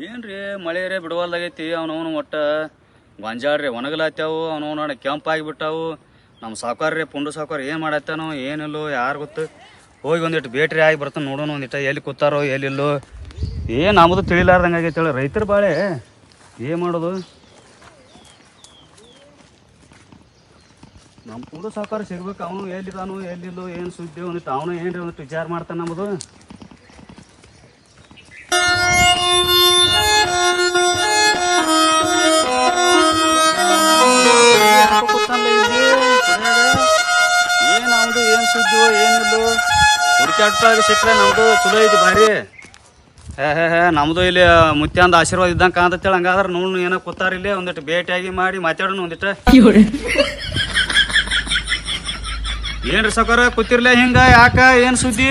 ಏನ್ರಿ ಮಳೆ ರೇ ಬಿಡುವಲ್ದಾಗೈತಿ, ಅವನವನು ಒಟ್ಟ ಗೊಂಜಾಡ್ರಿ ಒಣಗಲಾತ್ಯಾವು, ಅವನವನ ಕೆಂಪಾಗಿ ಬಿಟ್ಟಾವು ನಮ್ಮ ರೀ ಪುಂಡು ಸಾವುಕಾರ ಏನು ಮಾಡತ್ತಾನೋ, ಏನಿಲ್ಲೋ, ಯಾರು ಗೊತ್ತು. ಹೋಗಿ ಒಂದಿಟ್ಟು ಬೇಟ್ರಿ ಆಗಿ ಬರ್ತಾನೆ ನೋಡೋಣ ಒಂದಿಟ್ಟು ಎಲ್ಲಿ ಕೂತಾರೋ, ಎಲ್ಲಿಲ್ಲೋ. ಏನು ನಮ್ಮದು ತಿಳಿಲಾರ್ದಂಗೆ ಆಗೈತೆ ಹೇಳಿ, ರೈತರ ಬಾಳೆ. ಏನು ಮಾಡೋದು? ನಮ್ಮ ಪುಂಡು ಸಾವುಕಾರ ಸಿಗ್ಬೇಕು, ಅವನು ಎಲ್ಲಿದಾನು, ಎಲ್ಲಿಲ್ಲೋ, ಏನು ಸುದ್ದಿ ಒಂದಿಟ್ಟು ಅವನು ಏನ್ರಿ ಒಂದಿಟ್ಟು ವಿಚಾರ ಮಾಡ್ತಾನೆ ನಮ್ಮದು ನಮ್ದು ಏನಿಲ್ಲ ಹುಡುಕಾಡ್ತಾ ಹುಡುಕಾಟ ಸಿಕ್ಕರೆ ನಮ್ದು ಚಲೋ ಐತಿ ಭಾರಿ. ಹೇ ಹೇ ಹೇ ನಮ್ದು ಇಲ್ಲಿ ಮುತ್ಯಾಂದ ಆಶೀರ್ವಾದ ಇದ್ದಂಗೆ ಕಾಂತೇಳಿ ಹಂಗಾದ್ರೆ ನೋಡು ಏನೋ ಕೂತಾರ ಇಲ್ಲಿ ಒಂದಿಟ್ಟು ಭೇಟಿಯಾಗಿ ಮಾಡಿ ಮಾತಾಡೋಣ ಒಂದಿಟ್ಟು ಏನ್ರಿ ಸೌಕರ ಕೂತಿರ್ಲ ಹಿಂಗ ಯಾಕ ಏನ್ ಸುದ್ದಿ?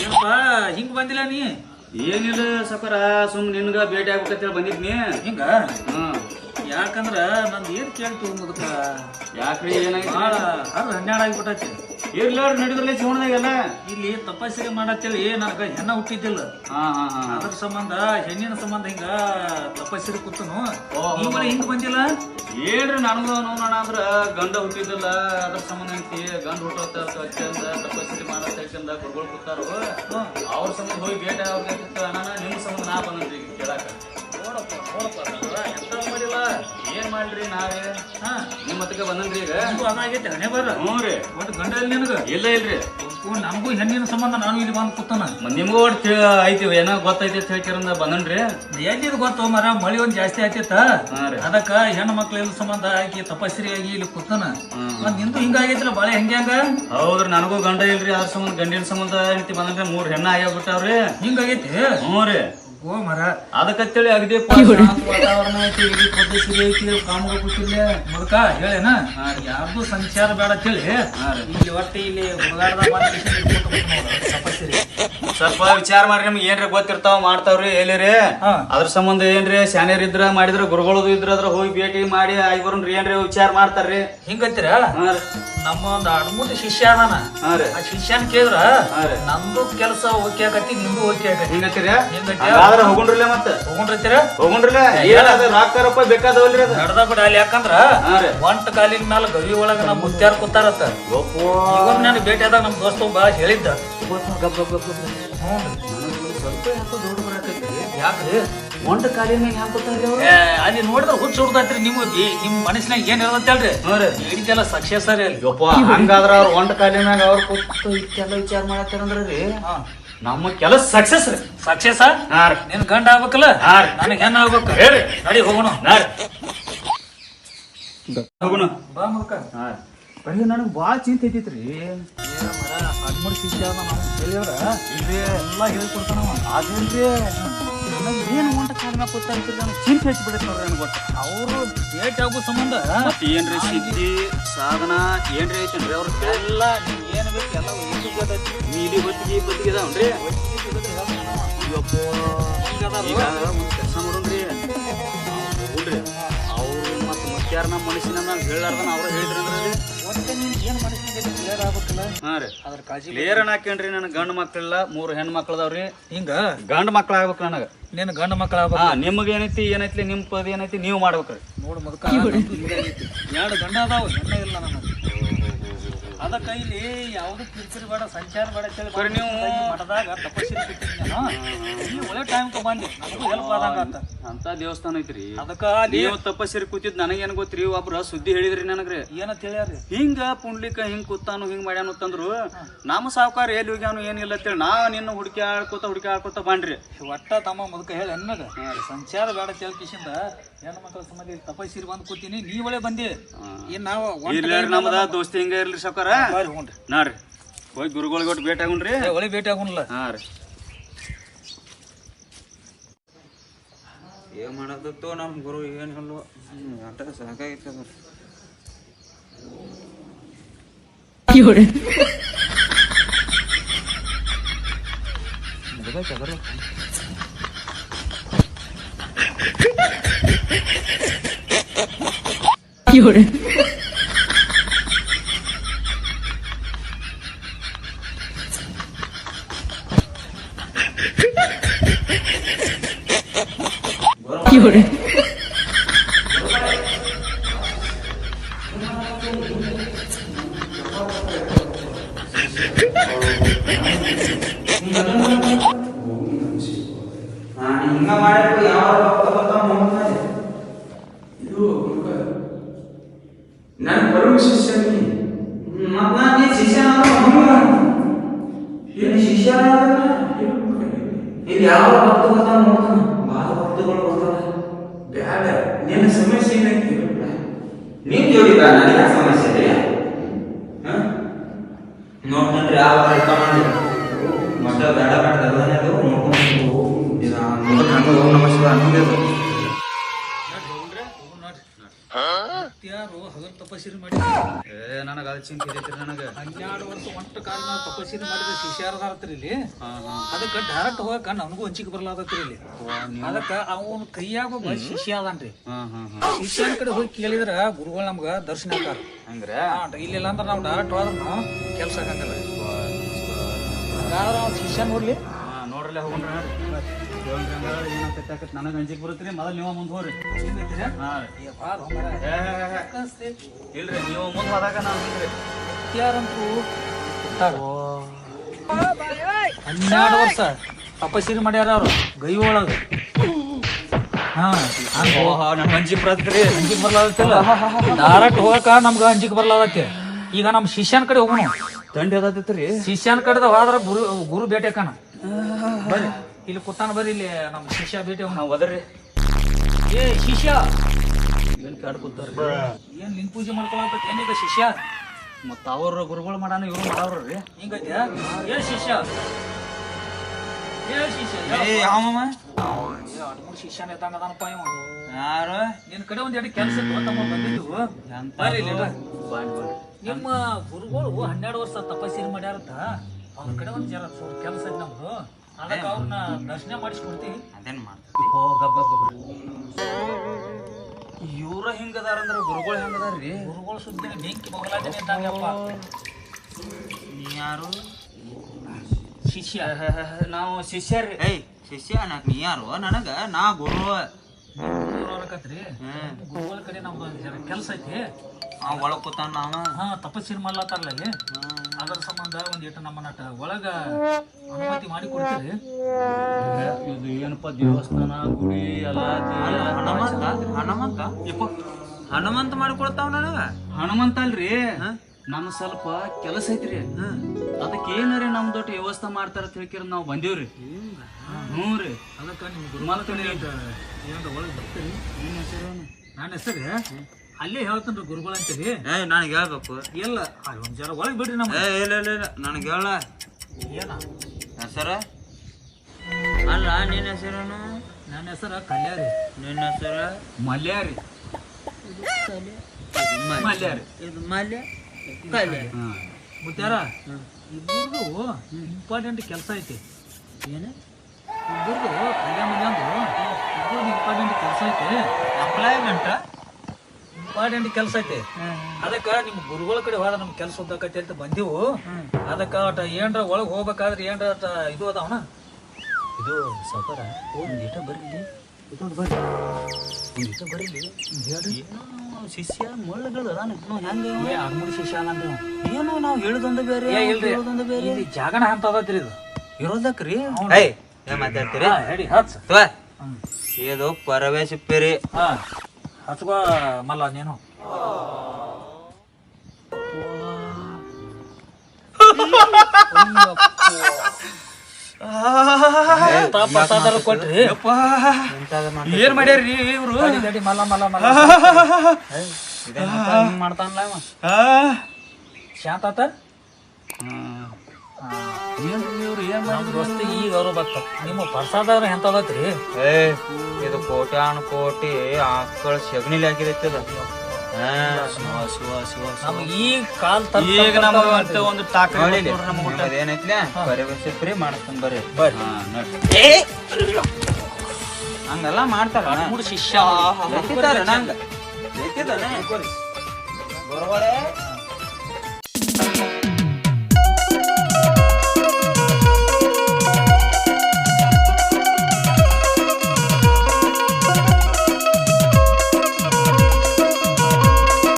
ಏನಪ್ಪ ಹಿಂಗ್ ಬಂದಿಲ್ಲ ನೀ? ಏನಿಲ್ಲ ಸೌಕರ ಸುಮ್ ನಿನ್ಗ ಭೇಟಿ ಆಗ್ಬೇಕಂತೇಳಿ ಬಂದಿದ್ನಿ. ಹಿಂಗ? ಹ್ಮ್. ಯಾಕಂದ್ರ ನಂದು ಏನ್ ಕೇಳ್ತು ಮುದಕ ಯಾಕ್ರಿ ಏನಾಗಿತ್ತು ಭಾಳ ಅದು ಹನ್ನೆರಡು ಆಗಿಬಿಟ್ಟೈತಿ. ಇರ್ಲಾರ ನಡಿದ್ರಲ್ಲ ಜೀವನದಾಗೆಲ್ಲ? ಇಲ್ಲಿ ತಪಸ್ಸಿಗೆ ಮಾಡತ್ತೇಳಿ ನನಗ ಹೆಣ್ಣ ಹುಟ್ಟಿದ್ದಿಲ್ಲ. ಹಾ ಹಾ ಹಾ. ಅದ್ರ ಸಂಬಂಧ ಹೆಣ್ಣಿನ ಸಂಬಂಧ ಹಿಂಗ ತಪಸ್ಸಿಗೆ ಕೂತನು. ಓಹೋ. ಈ ಹಿಂಗ್ ಬಂದಿಲ್ಲ? ಏನ್ರಿ ನನಗೂ ನೋಡೋಣ ಅಂದ್ರ ಗಂಡ ಹುಟ್ಟಿದ್ದಿಲ್ಲ ಅದ್ರ ಸಂಬಂಧ ಐತಿ. ಗಂಡ ಹುಟ್ಟ ತಪಸ್ಸಿಗೆ ಮಾಡತ್ತ ಹಚ್ಚಂದ ಗುರುಗಳು ಕೂತಾರು. ಅವ್ರ ಸಂಬಂಧ ಹೋಗಿ ಭೇಟಿ ಅವ್ರಿಗೆ ನಾನು ನಿಮ್ಮ ಸಂಬಂಧ ನಾ ಬಂದ್ರಿ ಈಗ ಕೇಳಾಕ. ನೋಡಪ್ಪ ನೋಡಪ್ಪ. ಏನ್ ಮಾಡ್ರಿ ನಾವೇ? ಹಾ ನಿಮ್ಮ ಮತ್ತಕ್ಕೆ ಬಂದನ್ರಿ ಈಗ. ನನಗೂ ಅದಾಗೈತೆ ಹಣೆ ಹ್ಞೂ ರೀ. ಒಟ್ಟು ಗಂಡ ಇಲ್ಲ ನಿನಗ? ಇಲ್ಲ ಇಲ್ರಿ. ನಮಗೂ ಹೆಣ್ಣಿನ ಸಂಬಂಧ ನಾನು ಇಲ್ಲಿ ಬಂದು ಕೂತಾನ. ನಿಮ್ಗೂ ಒಟ್ಟು ಐತಿ ಏನೋ ಗೊತ್ತೈತಿ ಅಂತ ಹೇಳ್ಕಿರಂದ ಬಂದನ್ರಿ. ಎಲ್ಲಿದ್ ಗೊತ್ತು? ಮರ ಮಳಿ ಒಂದ್ ಜಾಸ್ತಿ ಆಯ್ತಿತ್ತ ಅದಕ್ಕ ಹೆಣ್ಣು ಮಕ್ಳ ಇಲ್ಲ ಸಂಬಂಧ ಆಕಿ ಆಗಿ ಇಲ್ಲಿ ಕೂತಾನ. ಮತ್ ನಿಂದು ಹಿಂಗಾಗೈತಿಲ್ಲ ಬಾಳೆ ಹೆಂಗೆ ಹಂಗ? ಹೌದ್ರಿ ನನಗೂ ಗಂಡ ಇಲ್ರಿ ಅದ್ರ ಸಂಬಂಧ ಗಂಡಿನ ಸಂಬಂಧ ಐತಿ ಬಂದನ್ರಿ ಮೂರ್ ಹೆಣ್ಣ ಆಗ್ಯಾಬಿಟ್ಟಾವ್ರಿ ಹಿಂಗಾಗೈತಿ ಹ್ಞೂ ರೀ. ಓ ಮರ. ಅದಕ್ಕಂತೇಳಿ ಅಗದಿ ವಾತಾವರಣ ಐತಿ ಇಲ್ಲಿ ಪದ್ಧತಿ ಐತಿ ಕಾಮಗ ಕೂತಿಲ್ಲ ಮುದುಕ ಹೇಳೇನ? ಯಾರ್ದು ಸಂಚಾರ ಬೇಡ ಅಂತೇಳಿ ಇಲ್ಲಿ ಒಟ್ಟು ಇಲ್ಲಿ ಸ್ವಲ್ಪ ವಿಚಾರ ಮಾಡ್ರಿ ನಿಮ್ಗೆ ಏನ್ರಿ ಗೊತ್ತಿರ್ತಾವ ಮಾಡ್ತಾವ್ರಿ ಎಲ್ಲಿರಿ? ಹಾ. ಅದ್ರ ಸಂಬಂಧ ಏನ್ರಿ? ಸ್ಯಾನಿಯರ್ ಇದ್ರ ಮಾಡಿದ್ರ ಗುರುಗಳದು ಇದ್ರ ಅದ್ರ ಹೋಗಿ ಭೇಟಿ ಮಾಡಿ ಆಗಿ ಬರೋನ್ರಿ ಏನ್ರಿ ವಿಚಾರ ಮಾಡ್ತಾರ್ರಿ? ಹಿಂಗತ್ತೀರ ಹಾ ರೀ. ನಮ್ಮ ಒಂದು ಅಡ್ಮುಟ್ಟಿ ಶಿಷ್ಯ ಅದಾನ. ಹಾ ರೀ. ಆ ಶಿಷ್ಯನ್ ಕೇಳಿದ್ರ ಹಾ ರೀ. ನಂದು ಕೆಲಸ ಓಕೆ ಆಗತ್ತಿ ನಿಮ್ದು ಓಕೆ ಆಗತ್ತಿ ಹಿಂಗತ್ತೀರ ಹಿಂಗತ್ತೀರ? ಹಂಗಾದ್ರ ಹೋಗುಣ್ರಲ್ಲ ಮತ್ತ? ಹೋಗೊಂಡಿರ್ತೀರ ಹೋಗೊಂಡ್ರಲ್ಲ ಏನದ ರೂಪಾಯಿ ಬೇಕಾದವಲ್ರಿ ಅದ? ನಡ್ದ ಬಿಡ ಅಲ್ಲಿ ಯಾಕಂದ್ರ ಹಾ ಒಂಟ ಕಾಲಿನ ಮ್ಯಾಲ ಗವಿ ಒಳಗ ನಮ್ಮ ಮುತ್ಯಾರ ಕೂತಾರತ್ತ. ಈಗ ನಾನು ಭೇಟಿ ಆದಾಗ ನಮ್ಮ ದೋಸ್ತ ಒಬ್ಬ ಹೇಳಿದ್ದ. ಹ್ಞೂ ಸ್ವಲ್ಪ ಯಾಕೋ ದೊಡ್ಡ ಬರಾಕೈತಿ ಯಾಕ್ರಿ? ಒಂಟ ಕಾಲಿನ ಮ್ಯಾಗ ಹ್ಯಾಂಗ ಕೂತಾರ್ರಿ ಅವ್ರು? ಅಲ್ಲಿ ನೋಡಿದ್ರೆ ಹುಚ್ಚ ಹುಡ್ದೈತ್ರಿ ನಿಮ್ಮ ನಿಮ್ಮ ಮನಸ್ಸಿನಾಗ ಏನ್ ಇರತ್ತಲ್ರಿ ಸಕ್ಸಸ್ ರೀ ಅಲ್ಲಿ. ಹಂಗಾದ್ರ ಅವ್ರ ಒಂಟ ಕಾಲಿನ ಮ್ಯಾಗ ಅವ್ರ ಕೂತು ಇಷ್ಟೆಲ್ಲ ವಿಚಾರ ಮಾಡತ್ತಾರಂದ್ರಿ ನಮ್ಮ ಕೆಲಸ ಸಕ್ಸಸ್ ರೀ. ಸಕ್ಸಸ್ ನಿನ್ ಗಂಡ ಆಗ್ಬೇಕಲ್ಲ? ನನಗ್ ಹೆಣ್ಣ ಆಗ್ಬೇಕು. ಹೇಳಿ. ನಡಿ ಹೋಗೋಣ. ಹೋಗುಣ. ಬಾ ಮುದುಕ ಹಾ ಬರೀ ನನಗೆ ಭಾಳ ಚಿಂತೆ ಐತಿತ್ರಿ. ಹದಿಮೂರು ಶಿಷ್ಯ ಹೇಳಿದ್ರ ಇಲ್ರಿ ಎಲ್ಲ ಹೇಳ್ಕೊಡ್ತಾನವ ಅದೇನ್ರಿ? ನನಗೆ ಏನು ಕಾಲ ಮ್ಯಾಗ ಕೂತ ನನಗೆ ಚಿಂತೆ ಹಚ್ಚಿ ಬಿಡೈತೆ ನೋಡ್ರಿ ನನಗೆ ಗೊತ್ತ. ಅವರು ಭೇಟಿ ಆಗೋ ಸಂಬಂಧ ಮತ್ತೆ ಏನ್ರಿ ಸಿದ್ಧಿ ಸಾಧನ ಏನ್ರಿ ಐತಿ ಅವ್ರ? ಎಲ್ಲ ನೀಲಿ ಬತ್ತಿಗೆ ಬತ್ತಿಗೆ ಇದಾವನ್ರಿ ಅಯ್ಯಪ್ಪ ಈಗ ಒಂದು ಕೆಲಸ ಮಾಡೋಣ್ರಿ ರೀ ಅವ್ರು ಮತ್ತೆ ಮುತ್ಯಾರ ನಮ್ಮ ಮನುಷ್ಯನ ನಾನು ಹೇಳಾರ್ದನ ಅವ್ರು ಹೇಳಿದ್ರಂದ್ರೆ ಒಟ್ಟೆ ನೀನು ಏನು ಮನಸ್ಸಿನಾಗ ಕ್ಲಿಯರ್ ಆಗ್ಬೇಕಲ್ಲ ಹಾಂ ರೀ ಅದ್ರ ಕಾಳಜಿ ಕ್ಲಿಯರ್ ಹಾಕೇನ್ರಿ ನನಗೆ ಗಂಡು ಮಕ್ಕಳಿಲ್ಲ ಮೂರು ಹೆಣ್ಣು ಮಕ್ಕಳದವ್ರಿ ಹಿಂಗ? ಗಂಡು ಮಕ್ಳು ಆಗ್ಬೇಕು ನನಗೆ. ನಿನ್ನ ಗಂಡ ಮಕ್ಕಳ ನಿಮ್ಗೆ ಏನೈತಿ ಏನೈತಿ ನಿಮ್ಮ ಪದ ಏನೈತಿ ನೀವು ಮಾಡ್ಬೇಕ್ರಿ. ನೋಡು ಮುದುಕ. ಎರಡು ಗಂಡ ಅದಾವ ಹೆಣ್ಣ ಇಲ್ಲ ನನಗೆ ಅದ ಇಲ್ಲಿ ಯಾವುದು ಕಿರಿಕಿರಿ ಬೇಡ ಸಂಚಾರ ಬೇಡ ಕೇಳಿ ನೀವು ಮಠದಾಗ ತಪಸ್ಸಿರಿ ನೀವು ಒಳ್ಳೆ ಟೈಮ್ ಬಂದಿ ನನಗೂ ಹೆಲ್ಪ್ ಆದಂಗ ಅಂತ ಅಂತ ದೇವಸ್ಥಾನ ಐತ್ರಿ. ಅದಕ್ಕ ನೀವು ತಪಸ್ಸಿರಿ ಕೂತಿದ್ ನನಗೇನು ಗೊತ್ತ್ರಿ? ಒಬ್ರ ಸುದ್ದಿ ಹೇಳಿದ್ರಿ ನನಗ್ರಿ. ಏನಂತ ಹೇಳ್ಯಾರಿ? ಹಿಂಗ ಪುಂಡ್ಲಿಕ ಹಿಂಗ್ ಕೂತಾನು ಹಿಂಗ್ ಮಾಡ್ಯಾನು ಅಂತಂದ್ರು ನಮ್ಮ ಸಾವುಕಾರ ಎಲ್ಲಿ ಹೋಗ್ಯಾನು ಏನಿಲ್ಲ ಅಂತೇಳಿ ನಾ ನಿನ್ನ ಹುಡುಕಿ ಆಡ್ಕೋತ ಹುಡುಕಿ ಆಡ್ಕೋತ ಬಾಂಡ್ರಿ. ಒಟ್ಟ ತಮ್ಮ ಮುದುಕ ಹೇಳಿ ಅನ್ನಗ ಸಂಚಾರ ಬೇಡ ಕೇಳ್ಕಿಸಿಂದ ಹೆಣ್ಮಕ್ಳ ಮಕ್ಕಳ ಸಂಬಂಧ ತಪಸ್ಸಿರಿ ಬಂದು ಕೂತೀನಿ ನೀ ಒಳ್ಳೆ ಬಂದಿ. ಏನ್ ನಾವು ನಮ್ದ ದೋಸ್ತಿ ಹಿಂಗ ಇರ್ಲಿ ಸಾವುಕಾರ. ನಾರಿ ಹೋಗಿ ಗುರುಗಳಿಗೆ ಒಟ್ಟು ಭೇಟಿ ಆಗುಣ್ರಿ ಒಳ್ಳೆ ಭೇಟಿ ಆಗುಣಲ್ಲ ರೀ. ನಮ್ಮ ಗುರು ಏನು ಹೇಳುವ ಆಟ ಸಾಕಾಗಿತ್ತು ನಾನು ಹಿಂಗ ಮಾಡಿದ್ರು ಯಾವ ಭಕ್ತ ಬರ್ತಾವ ನೋಡ್ತಾರೆ ಇದು ನಾನು ಬರುವ ಶಿಷ್ಯ ನೀ ಮತ್ ನಾನು ನೀ ಶಿಷ್ಯ ಏನು ಶಿಷ್ಯ ಇಲ್ಲಿ ಯಾವ ಭಕ್ತ ಬ್ಯಾಡ ನಿನ್ನ ಸಮಸ್ಯೆ ನೀನ್ ಜೋಡಿ ಬಾ ಸಮಸ್ಯೆ ಇದೆ? ನೋಡ್ಕೊಂಡ್ರೆ ಯಾವ ಮಾಡಿ ಮಠ ಬೇಡ ಬೇಡ, ಅದು ನೋಡ್ಕೊಂಡು ನಮಸ್ಕಾರ ಅನ್ನೋದೇ ಅದು. ಯಾರು ಹಗಲ್ ತಪಸ್ಸಿರಿ ಮಾಡಿ ಏ ನನಗೆ ಅದ ಚಿಂತೆ ಐತ್ರಿ ನನಗೆ. ಹನ್ನೆರಡು ವರ್ಷ ಒಂಟ ಕಾಲ ನಾವು ತಪಸ್ಸಿರಿ ಮಾಡಿದ್ರೆ ಶಿಷ್ಯಾರದಾರತ್ರಿ ಇಲ್ಲಿ. ಅದಕ್ಕ ಡೈರೆಕ್ಟ್ ಹೋಗಕ ನನಗೂ ಹಂಚಿಕೆ ಬರ್ಲಾದತ್ರಿ ಇಲ್ಲಿ. ಅದಕ್ಕ ಅವನ ಕೈಯಾಗ ಒಬ್ಬ ಶಿಷ್ಯ ಅದನ್ರಿ. ಶಿಷ್ಯನ ಕಡೆ ಹೋಗಿ ಕೇಳಿದ್ರ ಗುರುಗಳು ನಮ್ಗ ದರ್ಶನ ಆಕಾರ ಹಂಗ್ರೆ? ಇಲ್ಲಿಲ್ಲ ಅಂದ್ರೆ ನಾವು ಡೈರೆಕ್ಟ್ ಹೋದ್ರ ಕೆಲಸ ಆಗಂಗಿಲ್ಲ. ಶಿಷ್ಯ ನೋಡ್ಲಿ. ಹಾಂ ಹೋಗೋಣ ಏನಂತ ನನಗೆ ಅಂಜಿಕ್ ಅಂಜಿಕೆ ಬರುತ್ತೀರಿ ಮೊದಲು ನೀವು ಮುಂದೆ ಹೋಗ್ರಿ. ರೀ. ಇಲ್ರಿ ನೀವು ಮುಂದೆ ಹೋದಾಗ ನಾನು ಹಿಂದ್ರಿ. ಹನ್ನೆರಡು ವರ್ಷ ತಪಸ್ಸಿರಿ ಮಾಡ್ಯಾರ ಅವ್ರು ಗೈ ಒಳಗ. ಅಂಜಿಕೆ ಬರತ್ರಿ. ಅಂಜಿಕ್ ಬರ್ಲಾದತ್ತಿಲ್ಲ ಡೈರೆಕ್ಟ್ ಹೋಗಕ ನಮ್ಗ ಅಂಜಿಕ್ ಬರ್ಲಾದತ್ತೆ ಈಗ ನಮ್ ಶಿಷ್ಯನ ಕಡೆ ಹೋಗೋಣ. ತಂಡಿ ಶಿಷ್ಯನ್ ಶಿಷ್ಯನ ಕಡೆದ ಹೋದ್ರ ಗುರು ಗುರು ಭೇಟಿ ಆಕಣ ಬರ್ರಿ ಇಲ್ಲಿ ಕೂತಾನ ಬರ್ರಿ ಇಲ್ಲಿ ನಮ್ ಶಿಷ್ಯ ಭೇಟಿ ನಾವು ಒದರ್ರಿ. ಏ ಶಿಷ್ಯ! ಏನು ಕಾಡ್ ಏನ್ ನಿನ್ ಪೂಜೆ ಮಾಡ್ಕೊಳತ್ತ ಏನಿದೆ ಶಿಷ್ಯ? ಮತ್ತು ಅವ್ರ ಗುರುಗಳು ಮಾಡಾನ ಇವ್ರು ಮಾಡವ್ರಿ ಹಿಂಗೈತೆ? ಏ ಶಿಷ್ಯ! ಏ ಶಿಷ್ಯ ಏ ಯಾವ ಮಾಮ? ಅಡ್ಮೂರ್ ಶಿಷ್ಯನ ಎತ್ತಂಗದಾನಪ್ಪ ಇವ ಯಾರು? ನಿನ್ ಕಡೆ ಒಂದ್ ಎರಡು ಕೆಲಸ ತಮ್ಮ ಬರ್ರಿ. ನಿಮ್ಮ ಗುರುಗಳು ಹನ್ನೆರಡು ವರ್ಷ ತಪಸ್ಸಿನ ಮಾಡ್ಯಾರಂತ? ಅವ್ರ ಕಡೆ ಒಂದು ಜರ ಸ್ವಲ್ಪ ಕೆಲಸ ಐತಿ ನಮ್ದು. ಅದಕ್ಕೆ ಅವ್ರನ್ನ ದರ್ಶನ ಮಾಡಿಸ್ಕೊಡ್ತೀವಿ ಅದೇನ್ ಮಾಡ್ತೀವಿ ಓ ಗಬ್ಬ ಇವ್ರ ಹಿಂಗದಾರ ಅಂದ್ರೆ ಗುರುಗಳು ಹೆಂಗದಾರ್ರಿ ಗುರುಗಳು ಸುದ್ದಿ ಬೆಂಕಿ ಬಗಲಾಜನೆ ಇದ್ದಂಗಪ್ಪ ನೀ ಯಾರು? ಶಿಷ್ಯ. ನಾವು ಶಿಷ್ಯರಿ ಏಯ್ ಶಿಷ್ಯ ನೀ ಯಾರು? ನನಗ ನಾ ಗುರು. ಗುರುಗಳ ಕಡೆ ನಮ್ದು ಒಂದ್ ಜರ ಕೆಲಸ ಐತಿ. ಆ ಒಳಗ್ ಕೂತಾನ ನಾವ? ಹಾ ತಪಸ್ಸಿರಿ ಮಾಡ್ಲತ್ತಾರಲ್ಲ ಅದರ ಸಂಬಂಧ ಒಂದು ಇಟ್ಟು ನಮ್ಮ ನಟ ಒಳಗ ಅನುಮತಿ ಮಾಡಿ ಕೊಡ್ತೀರಿ. ಇದು ಏನಪ್ಪ ದೇವಸ್ಥಾನ ಗುಡಿ ಎಲ್ಲ ಅಲ್ಲ, ಹನುಮಂತ ಹನುಮಂತ? ಹನುಮಂತ ಮಾಡ್ಕೊಡ್ತಾವ ನನಗ? ಹನುಮಂತ ಅಲ್ರಿ. ನಮ್ ಸ್ವಲ್ಪ ಕೆಲಸ ಐತ್ರಿ. ಅದಕ್ಕೆ ಏನಾರ ನಮ್ ದೊಡ್ಡ ವ್ಯವಸ್ಥೆ ಮಾಡ್ತಾರ ತಿಳ್ಕಿರ ನಾವು ಬಂದೇವ್ರಿ. ಹ್ಞೂ ರೀ. ಅದಕ್ಕೆ ನಿಮ್ ಗುರುಮಾಲ ಕಡೆ ಏನಾರ ಒಳಗೆ ಬರ್ತೀರಿ? ನನ್ನ ಹೆಸರು? ಅಲ್ಲೇ ಹೇಳ್ತೇನ್ರಿ ಗುರುಗಳು ಅಂತೀರಿ. ಏಯ್ ನನಗೆ ಹೇಳ್ಬೇಕು. ಇಲ್ಲ ಒಂದು ಜರ ಒಳಗೆ ಬಿಡ್ರಿ ನಮ್ಮ ಏ ಇಲ್ಲ ಇಲ್ಲ ಇಲ್ಲ. ನನಗೆ ಹೇಳ. ಏನ? ಹೆಸರ? ಅಲ್ಲ ನಿನ್ನ ಹೆಸರೇನು? ನನ್ನ ಹೆಸರು ಕಲ್ಯಾರಿ. ನಿನ್ನ ಹೆಸರ? ಮಲ್ಯಾರಿ. ಮಲ್ಯಾರಿ. ಇದು ಮಾಲ್ಯ? ಕಲ್ಯ ಹಾಂ. ಮುತ್ಯಾರ ಇಬ್ಬರದು ಇಂಪಾರ್ಟೆಂಟ್ ಕೆಲಸ ಐತಿ. ಏನು? ಇಬ್ಬರದು ಕಲ್ಯಾಣ ಮಂದಿ ಇಬ್ಬರದು ಇಂಪಾರ್ಟೆಂಟ್ ಕೆಲಸ ಐತಿ. ಎಂಪ್ಲಾಯ್ಮೆಂಟ್ ಇಂಪಾರ್ಟೆಂಟ್ ಕೆಲಸ ಐತಿ. ಅದಕ್ಕೆ ನಿಮ್ಮ ಗುರುಗಳ ಕಡೆ ಹೋದ ನಮ್ಮ ಕೆಲಸ ಉದ್ದಕೈತಿ ಅಂತ ಬಂದಿವು. ಅದಕ್ಕೆ ಅಟ ಏನ್ರ ಒಳಗೆ ಹೋಗ್ಬೇಕಾದ್ರೆ ಏನ್ರ ಇದು ಅದಾವಣ ಇದು ಸಾವುಕಾರ ಒಂದ್ ಇಟ ಬರ್ಲಿ ಇದೊಂದು ಬರ್ರಿ. ಒಂದ್ ಇಟ ಬರ್ಲಿ ಹೇಳ್ರಿ. ಶಿಷ್ಯ ಮುಳ್ಳುಗಳು ಅದಾನ. ಹೆಂಗ? ಅರ್ಮುಡಿ ಶಿಷ್ಯ ಅನ್ನಂದ್ರಿ ಏನು ನಾವು ಹೇಳುದೊಂದು ಬೇರೆ ಹೇಳುದೊಂದು ಬೇರೆ. ಇದು ಜಾಗನ ಅಂತ ಅದತ್ರಿ ಇದು. ಇರೋದಕ್ರಿ? ಏಯ್ ಏನ್ ಮಾತಾಡ್ತೀರಿ? ಹೇಳಿ ಹಚ್ ತೋ ಹ್ಮ್. ಇದು ಪರವೇಶ ಪೇರಿ. ಹಾ ಹಚ್ಕೋ ಮಲ್ಲ ನೀನು. ಕೊಟ್ರಿ. ಏನ್ ಮಾಡ್ಯಾರ್ರಿ ಇವ್ರು? ಮಲ್ಲ ಮಲ್ಲ ಮಲ್ಲ. ಮಾಡ್ತಾನಲ್ಲ ಇವ. ಶಾಂತ ಆತ? ಏನ್ರಿ ಇವ್ರು ಏನ್ ನಮ್ ದೋಸ್ತಿ ಈಗ ಅವ್ರು ಬತ್ತ. ನಿಮ್ಮ ಪ್ರಸಾದ ಎಂತದತ್ರಿ? ಏ ಇದು ಕೋಟ್ಯಾನು ಕೋಟಿ ಆಕಳ ಸಗಣಿಲಿ ಹಾಕಿದೈತಿ ಶಿವ ನಮ್ಗೆ ಈಗ ಕಾಲ್ ಈಗ ನಮಗ ಅಂತ ಒಂದು ಟಾಕ ಏನೈತ್ಲೆ ಮಾಡಿಸ್ತಾನ ಬರ್ರಿ. ಬರ್ರಿ. ಹಂಗೆಲ್ಲ ಮಾಡ್ತಾರ ಶಿಷ್ಯ. ನಂಗ?